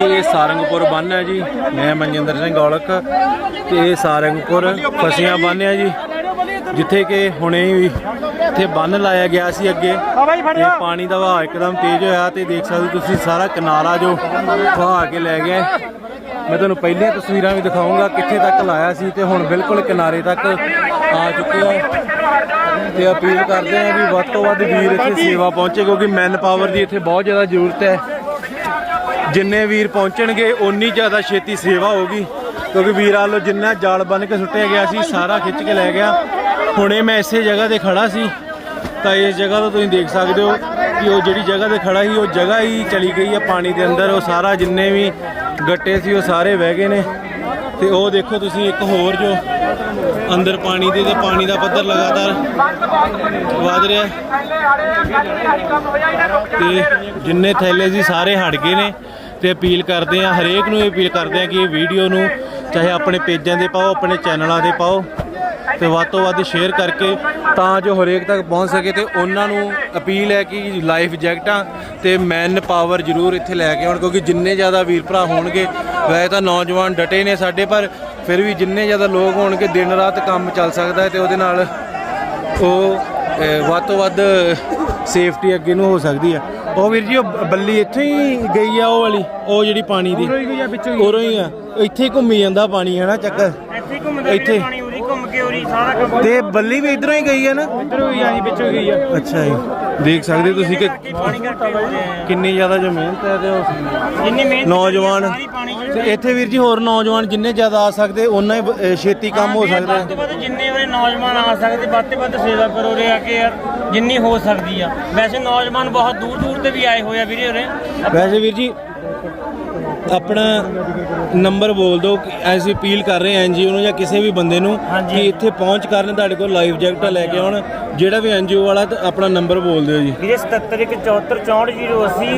ਇਹ ਸਾਰੰਗਪੁਰ ਬੰਨ ਹੈ ਜੀ। ਮੈਂ ਮਨਜਿੰਦਰ ਸਿੰਘ ਔਲਖ ਤੇ ਇਹ ਸਾਰੰਗਪੁਰ ਫਸੀਆਂ ਬੰਨ ਹੈ ਜੀ, ਜਿੱਥੇ ਕਿ ਹੁਣੇ ਹੀ ਇੱਥੇ ਬੰਨ ਲਾਇਆ ਗਿਆ ਸੀ ਅੱਗੇ। ਤੇ ਪਾਣੀ ਦਾ ਵਹਾਅ ਇੱਕਦਮ ਤੇਜ਼ ਹੋਇਆ ਤੇ ਦੇਖ ਸਕਦੇ ਹੋ ਤੁਸੀਂ ਸਾਰਾ ਕਿਨਾਰਾ ਜੋ ਵਹਾ ਕੇ ਲੈ ਗਿਆ ਮੈਂ ਤੁਹਾਨੂੰ ਪਹਿਲੀਆਂ ਤਸਵੀਰਾਂ ਵੀ ਦਿਖਾਉਂਗਾ ਕਿੱਥੇ ਤੱਕ ਲਾਇਆ ਸੀ ਤੇ ਹੁਣ ਬਿਲਕੁਲ ਕਿਨਾਰੇ ਤੱਕ ਆ ਚੁੱਕੇ ਹੈ। ਤੇ ਅਪੀਲ ਕਰਦੇ ਹਾਂ ਵੀ ਵੱਧ ਤੋਂ ਵੱਧ ਵੀਰ ਇੱਥੇ ਸੇਵਾ ਪਹੁੰਚੇ, ਕਿਉਂਕਿ ਮੈਨ ਪਾਵਰ ਦੀ ਇੱਥੇ ਬਹੁਤ ਜ਼ਿਆਦਾ ਜ਼ਰੂਰਤ ਹੈ। ਜਿੰਨੇ ਵੀਰ ਪਹੁੰਚਣਗੇ, ਓਨੀ ਜ਼ਿਆਦਾ ਛੇਤੀ ਸੇਵਾ ਹੋਗੀ ਕਿਉਂਕਿ ਵੀਰਾਂ ਵੱਲੋਂ ਜਿੰਨਾ ਜਾਲ ਬੰਨ ਕੇ ਸੁੱਟਿਆ ਗਿਆ ਸੀ, ਸਾਰਾ ਖਿੱਚ ਕੇ ਲੈ ਗਿਆ। ਹੁਣੇ ਮੈਂ ਇਸੇ ਜਗ੍ਹਾ ਤੇ ਖੜਾ ਸੀ। ਤਾਂ ਇਸ ਜਗ੍ਹਾ ਤੋਂ ਤੁਸੀਂ ਦੇਖ ਸਕਦੇ ਹੋ ਕਿ ਉਹ ਜਿਹੜੀ ਜਗ੍ਹਾ ਤੇ ਖੜਾ ਸੀ, ਉਹ ਜਗ੍ਹਾ ਹੀ ਚਲੀ ਗਈ ਹੈ ਪਾਣੀ ਦੇ ਅੰਦਰ। ਉਹ ਸਾਰਾ ਜਿੰਨੇ ਵੀ ਗੱਟੇ ਸੀ, ਉਹ ਸਾਰੇ ਵਹਿ ਗਏ ਨੇ। ਤੇ ਉਹ ਦੇਖੋ ਤੁਸੀਂ ਇੱਕ ਹੋਰ ਜੋ ਅੰਦਰ ਪਾਣੀ ਦੇ, ਤੇ ਪਾਣੀ ਦਾ ਪੱਧਰ ਲਗਾਤਾਰ ਵਧ ਰਿਹਾ। ਹੈ। ਤੇ ਜਿੰਨੇ ਥੈਲੇ ਸੀ, ਸਾਰੇ ਹਟ ਗਏ ਨੇ। ਤੇ ਅਪੀਲ ਕਰਦੇ ਆ ਹਰੇਕ ਨੂੰ ਇਹ ਅਪੀਲ ਕਰਦੇ ਆ ਕਿ ਇਹ ਵੀਡੀਓ ਨੂੰ ਚਾਹੇ ਆਪਣੇ ਪੇਜਾਂ ਦੇ ਪਾਓ, ਆਪਣੇ ਚੈਨਲਾਂ ਦੇ ਪਾਓ ਤੇ ਵੱਧ ਤੋਂ ਵੱਧ ਸ਼ੇਅਰ ਕਰਕੇ ਤਾਂ ਜੋ ਹਰੇਕ ਤੱਕ ਪਹੁੰਚ ਸਕੇ ਤੇ ਉਹਨਾਂ ਨੂੰ ਅਪੀਲ ਹੈ ਕਿ ਲਾਈਫ ਜੈਕਟਾਂ ਤੇ ਮੈਨ ਪਾਵਰ ਜ਼ਰੂਰ ਇੱਥੇ ਲੈ ਕੇ ਆਉਣ ਕਿਉਂਕਿ ਜਿੰਨੇ ਜ਼ਿਆਦਾ ਵੀਰ ਭਰਾ ਹੋਣਗੇ, ਵੈਸੇ ਤਾਂ ਨੌਜਵਾਨ ਡਟੇ ਨੇ ਸਾਡੇ ਪਰ ਫਿਰ ਵੀ ਜਿੰਨੇ ਜ਼ਿਆਦਾ ਲੋਕ ਹੋਣਗੇ, ਦਿਨ ਰਾਤ ਕੰਮ ਚੱਲ ਸਕਦਾ ਹੈ ਤੇ ਉਹਦੇ ਨਾਲ ਉਹ ਵੱਧ ਤੋਂ ਵੱਧ ਸੇਫਟੀ ਅੱਗੇ ਨੂੰ ਹੋ ਸਕਦੀ ਹੈ। ਉਹ ਵੀਰ ਜੀ ਉਹ ਬੱਲੀ ਇੱਥੇ ਹੀ ਗਈ ਆ ਉਹ ਵਾਲੀ ਉਹ ਜਿਹੜੀ ਪਾਣੀ ਦੀ। ਉਰੋਂ ਹੀ ਗਈ ਆ ਵਿੱਚੋਂ ਉਰੋਂ ਹੀ ਆ। ਇੱਥੇ ਹੀ ਘੁੰਮੀ ਜਾਂਦਾ ਪਾਣੀ ਹੈ ਨਾ ਚੱਕਰ? ਇੱਥੇ ਘੁੰਮਦਾ ਇੱਥੇ। ਵੀਰੇ ਪਾਣੀ ਉਰੀ ਘੁੰਮ ਕੇ ਉਰੀ ਸਾਰਾ ਕੰਮ ਤੇ ਬੱਲੀ ਵੀ ਇਧਰੋਂ ਹੀ ਗਈ ਹੈ ਨਾ? ਇਧਰੋਂ ਹੀ ਆ ਜੀ ਵਿੱਚੋਂ ਗਈ ਆ। ਅੱਛਾ ਜੀ। ਦੇਖ ਸਕਦੇ ਤੁਸੀਂ ਕਿ ਹੋ ਕਿੰਨੀ ਜ਼ਿਆਦਾ ਜੋ ਮਿਹਨਤ ਹੈ ਤੇ ਉਹ ਜਿੰਨੀ ਮਿਹਨਤ ਨੌਜਵਾਨ। ਤੇ ਇੱਥੇ ਵੀਰ ਜੀ ਹੋਰ ਨੌਜਵਾਨ ਜਿੰਨੇ ਜ਼ਿਆਦਾ ਆ ਸਕਦੇ ਉਹਨਾਂ ਹੀ ਛੇਤੀ ਕੰਮ ਹੋ ਸਕਦਾ ਹੈ ਜਿੰਨੇ ਨੌਜਵਾਨ ਆ ਸਕਦੇ, ਵੱਧ ਤੇ ਵੱਧ ਸੇਵਾ ਕਰੋ ਉਰੇ ਆ ਕੇ ਯਾਰ, ਜਿੰਨੀ ਹੋ ਸਕਦੀ ਆ। ਵੈਸੇ ਨੌਜਵਾਨ ਬਹੁਤ ਦੂਰ ਦੂਰ ਤੇ ਵੀ ਆਏ ਹੋਏ ਆ ਵੀਰੇ ਉਰੇ। ਵੈਸੇ ਵੀਰ ਜੀ ਆਪਣਾ ਨੰਬਰ ਬੋਲ ਦਿਓ ਅਸੀਂ ਅਪੀਲ ਕਰ ਰਹੇ ਐਨਜੀਓ ਨੂੰ ਜਾਂ ਕਿਸੇ ਵੀ ਬੰਦੇ ਨੂੰ। ਕਿ ਇੱਥੇ ਪਹੁੰਚ ਕਰਨ ਤੁਹਾਡੇ ਕੋਲ ਲਾਈਵ ਜੈਕਟਾਂ ਲੈ ਕੇ ਆਉਣ ਜਿਹੜਾ ਵੀ ਐਨਜੀਓ ਵਾਲਾ ਤਾਂ ਆਪਣਾ ਨੰਬਰ ਬੋਲ ਦਿਓ ਜੀ ਵੀਰੇ 7714644080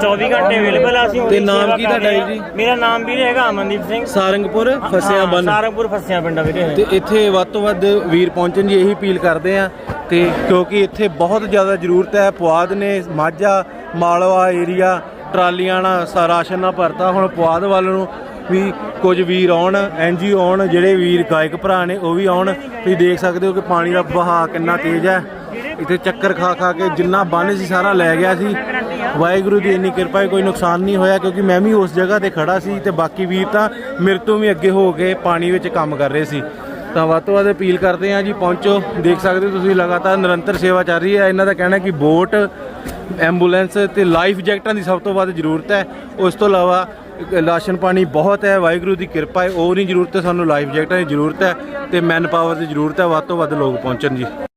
24 ਘੰਟੇ ਅਵੇਲੇਬਲ ਆ ਅਸੀਂ ਤੇ ਨਾਮ ਕੀ ਤੁਹਾਡਾ। ਜੀ? ਮੇਰਾ ਨਾਮ ਵੀਰੇ ਹੈਗਾ ਅਮਨਦੀਪ ਸਿੰਘ ਸਾਰੰਗਪੁਰ ਫਸਿਆ ਬੰਨ ਸਾਰੰਗਪੁਰ ਫਸਿਆ ਪਿੰਡਾ ਵੀਰੇ ਤੇ ਇੱਥੇ ਵੱਧ ਤੋਂ ਵੱਧ ਵੀਰ ਪਹੁੰਚਣ ਦੀ ਇਹੀ ਅਪੀਲ ਕਰਦੇ ਆ ਤੇ ਕਿਉਂਕਿ ਇੱਥੇ ਬਹੁਤ ਜ਼ਿਆਦਾ ਜ਼ਰੂਰਤ ਹੈ ਪੁਆਧ ਨੇ ਮਾਝਾ ਮਾਲਵਾ ਏਰੀਆ ਟਰਾਲੀਆਂ ਨਾਲ ਸਾ- ਰਾਸ਼ਨ ਨਾਲ ਭਰਤਾ। ਹੁਣ ਪੁਆਧ ਵੱਲ ਨੂੰ ਵੀ ਕੁਝ ਵੀਰ ਆਉਣ ਐਨਜੀਓ ਆਉਣ, ਜਿਹੜੇ ਵੀਰ ਗਾਇਕ ਭਰਾ ਨੇ ਉਹ ਵੀ ਆਉਣ। ਤੁਸੀਂ ਦੇਖ ਸਕਦੇ ਹੋ ਕਿ ਪਾਣੀ ਦਾ ਵਹਾਅ ਕਿੰਨਾ ਤੇਜ਼ ਹੈ। ਇੱਥੇ ਚੱਕਰ ਖਾ ਖਾ ਕੇ ਜਿੰਨਾ ਬੰਨ ਸੀ ਸਾਰਾ ਲੈ ਗਿਆ ਸੀ। ਵਾਹਿਗੁਰੂ ਦੀ ਇੰਨੀ ਕਿਰਪਾ ਹੈ, ਕੋਈ ਨੁਕਸਾਨ ਨਹੀਂ ਹੋਇਆ ਕਿਉਂਕਿ ਮੈਂ ਵੀ ਉਸ ਜਗ੍ਹਾ ਤੇ ਖੜਾ ਸੀ ਤੇ ਬਾਕੀ ਵੀਰ ਤਾਂ ਮੇਰੇ ਤੋਂ ਵੀ ਅੱਗੇ ਹੋ ਕੇ ਪਾਣੀ ਵਿੱਚ ਕੰਮ ਕਰ ਰਹੇ ਸੀ। ਤਾਂ ਵੱਧ ਤੋਂ ਵੱਧ ਅਪੀਲ ਕਰਦੇ ਹਾਂ ਜੀ, ਪਹੁੰਚੋ। ਦੇਖ ਸਕਦੇ ਹੋ ਤੁਸੀਂ ਲਗਾਤਾਰ ਨਿਰੰਤਰ ਸੇਵਾ ਚੱਲ ਰਹੀ ਹੈ। ਇਹਨਾਂ ਦਾ ਕਹਿਣਾ ਕਿ ਬੋਟ ਐਂਬੂਲੈਂਸ ਤੇ ਲਾਈਫ ਜੈਕਟਾਂ ਦੀ ਸਭ ਤੋਂ ਵੱਧ ਜ਼ਰੂਰਤ ਹੈ। ਉਸ ਤੋਂ ਇਲਾਵਾ ਰਾਸ਼ਨ ਪਾਣੀ ਬਹੁਤ ਹੈ, ਵਾਹਿਗੁਰੂ ਦੀ ਕਿਰਪਾ ਹੈ। ਉਹ ਨਹੀਂ ਜ਼ਰੂਰਤ, ਸਾਨੂੰ ਲਾਈਫ ਜੈਕਟਾਂ ਦੀ ਜ਼ਰੂਰਤ ਹੈ ਤੇ ਮੈਨ ਪਾਵਰ ਦੀ ਜ਼ਰੂਰਤ ਹੈ, ਵੱਧ ਤੋਂ ਵੱਧ ਲੋਕ ਪਹੁੰਚਣ ਜੀ।